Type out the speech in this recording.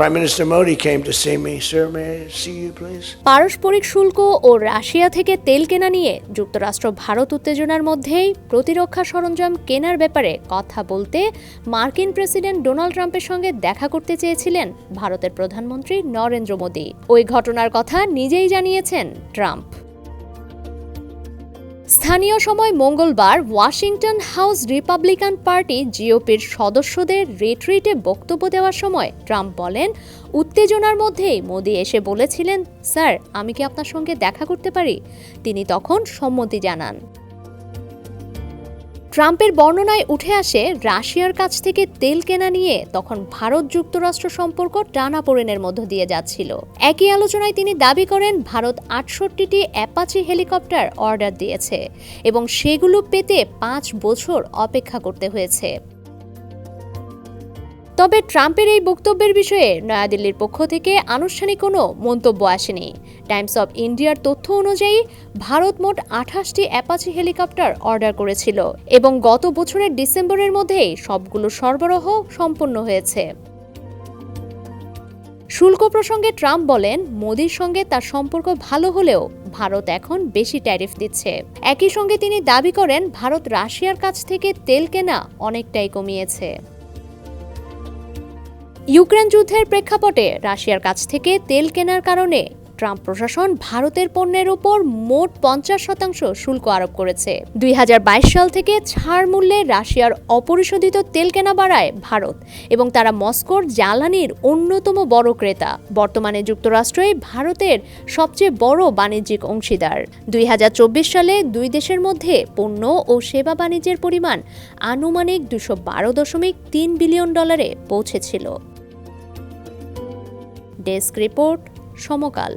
Prime Minister Modi came to see me. Sir, may I see you, please? পারস্পরিক শুল্ক ও Russia থেকে তেল কেনা নিয়ে যুক্তরাষ্ট্র ভারত উত্তেজনার মধ্যেই প্রতিরক্ষা সরঞ্জাম কেনার ব্যাপারে কথা বলতে মার্কিন প্রেসিডেন্ট ডোনাল্ড ট্রাম্পের সঙ্গে দেখা করতে চেয়েছিলেন ভারতের প্রধানমন্ত্রী নরেন্দ্র মোদী ওই ঘটনার কথা নিজেই জানিয়েছেন ট্রাম্প স্থানীয় সময় মঙ্গলবার ওয়াশিংটন হাউস রিপাবলিকান পার্টি জিওপির সদস্যদের রিট্রিটে বক্তব্য দেওয়ার সময় ট্রাম্প বলেন, উত্তেজনার মধ্যেই মোদি এসে বলেছিলেন, স্যার, আমি কি আপনার সঙ্গে দেখা করতে পারি? তিনি তখন সম্মতি জানান। ট্রাম্পের বর্ণনায় উঠে আসে, রাশিয়ার কাছ থেকে তেল কেনা নিয়ে তখন ভারত যুক্তরাষ্ট্র সম্পর্ক টানা টানাপোড়েনের মধ্য দিয়ে যাচ্ছিল। একই আলোচনায় তিনি দাবি করেন, ভারত আটষট্টিটি অ্যাপাচি হেলিকপ্টার অর্ডার দিয়েছে এবং সেগুলো পেতে পাঁচ বছর অপেক্ষা করতে হয়েছে। তবে ট্রাম্পের এই বক্তব্যের বিষয়ে নয়াদিল্লির পক্ষ থেকে আনুষ্ঠানিক কোনো মন্তব্য আসেনি। টাইমস অব ইন্ডিয়ার তথ্য অনুযায়ী, ভারত মোট আঠাশটি অ্যাপাচি হেলিকপ্টার অর্ডার করেছিল এবং গত বছরের ডিসেম্বরের মধ্যেই সবগুলো সরবরাহ সম্পন্ন হয়েছে। শুল্ক প্রসঙ্গে ট্রাম্প বলেন, মোদির সঙ্গে তার সম্পর্ক ভালো হলেও ভারত এখন বেশি ট্যারিফ দিচ্ছে। একই সঙ্গে তিনি দাবি করেন, ভারত রাশিয়ার কাছ থেকে তেল কেনা অনেকটাই কমিয়েছে। ইউক্রেন যুদ্ধের প্রেক্ষাপটে রাশিয়ার কাছ থেকে তেল কেনার কারণে ট্রাম্প প্রশাসন ভারতের পণ্যের উপর মোট পঞ্চাশ শতাংশ শুল্ক আরোপ করেছে। দুই হাজার বাইশ সাল থেকে ছাড় মূল্যে রাশিয়ার অপরিশোধিত তেল কেনা বাড়ায় ভারত এবং তারা মস্কোর জ্বালানির অন্যতম বড় ক্রেতা। বর্তমানে যুক্তরাষ্ট্রই ভারতের সবচেয়ে বড় বাণিজ্যিক অংশীদার। দুই হাজার চব্বিশ সালে দুই দেশের মধ্যে পণ্য ও সেবা বাণিজ্যের পরিমাণ আনুমানিক দুশো দশমিক তিন বিলিয়ন ডলারে পৌঁছেছিল। ডেস্ক রিপোর্ট সমকাল